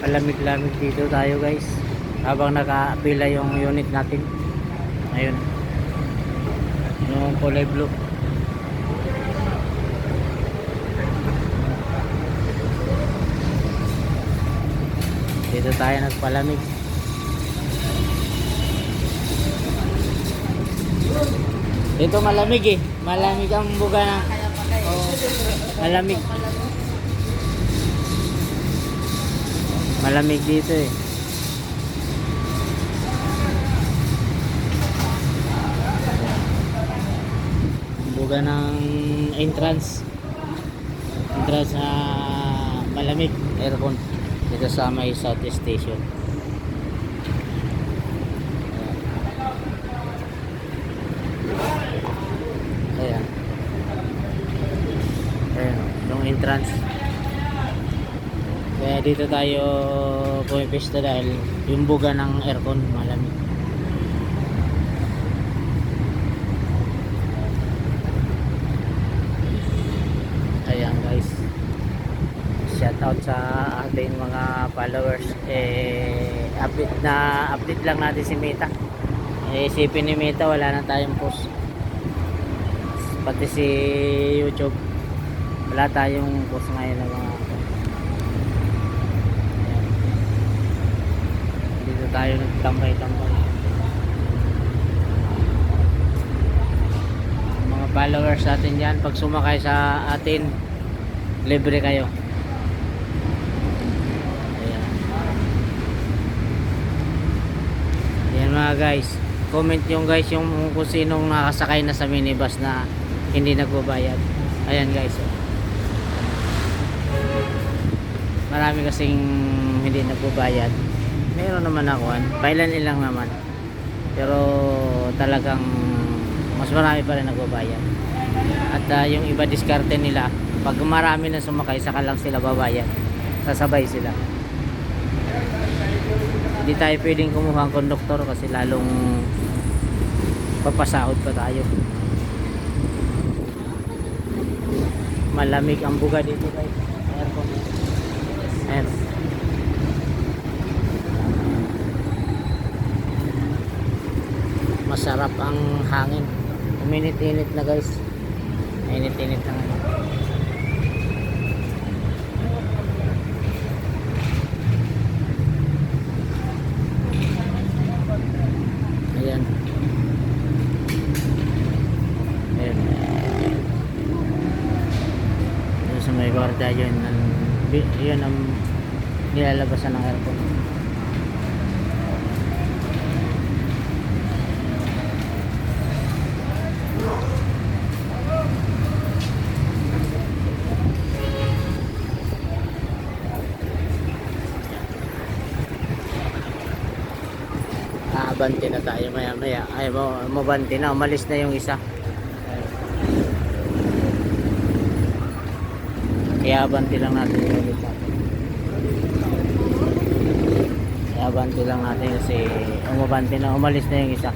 Palamig-lamig dito tayo guys. Habang nakapila yung unit natin. Ayun. Yung kulay blue. Dito tayo nagpalamig. Dito malamig eh. Malamig ang buga na. Oh, malamig. Malamig dito eh. Buga ng entrance. Entrance na malamig. Aircon. Dito sa may South Station. Ayan. Ayan. Yung entrance. Kaya dito tayo pumipista dahil yung buga ng aircon malamig. Ayan guys. Shout out sa ating mga followers. Eh, update na update lang natin si Meta. Eh, isipin ni Meta wala na tayong post. Pati si YouTube wala tayong post ngayon ng mga Ayan. dito tayo nagtambay-tambay mga followers natin dyan pag sumakay sa atin libre kayo. Ayan. Ayan mga guys. Comment yung guys yung kung sinong nakasakay na sa minibus na hindi nagbabayad. Ayan guys. Marami kasing hindi nagbabayad meron naman ako pailan ilang naman. Pero talagang mas marami pa rin nagbabayad. At ah, yung iba diskarte nila pag marami na sumakay saka lang sila babayad. Sasabay sila. Hindi tayo pwedeng kumuha ang konduktor kasi lalong papasahod pa tayo. Malamig ang buga dito guys. Aircon. Ayan masarap ang hangin. Uminit-init na guys. Init-init na ngayon ayan. Ayan. Yun sa may guarda yun ang, yun ang nilalabasan ng aircon Abante na tayo maya maya. Ay, mo, mabante na. Umalis na yung isa. Kaya abante lang natin. Kaya abante lang natin kasi umabante na. Umalis na yung isa.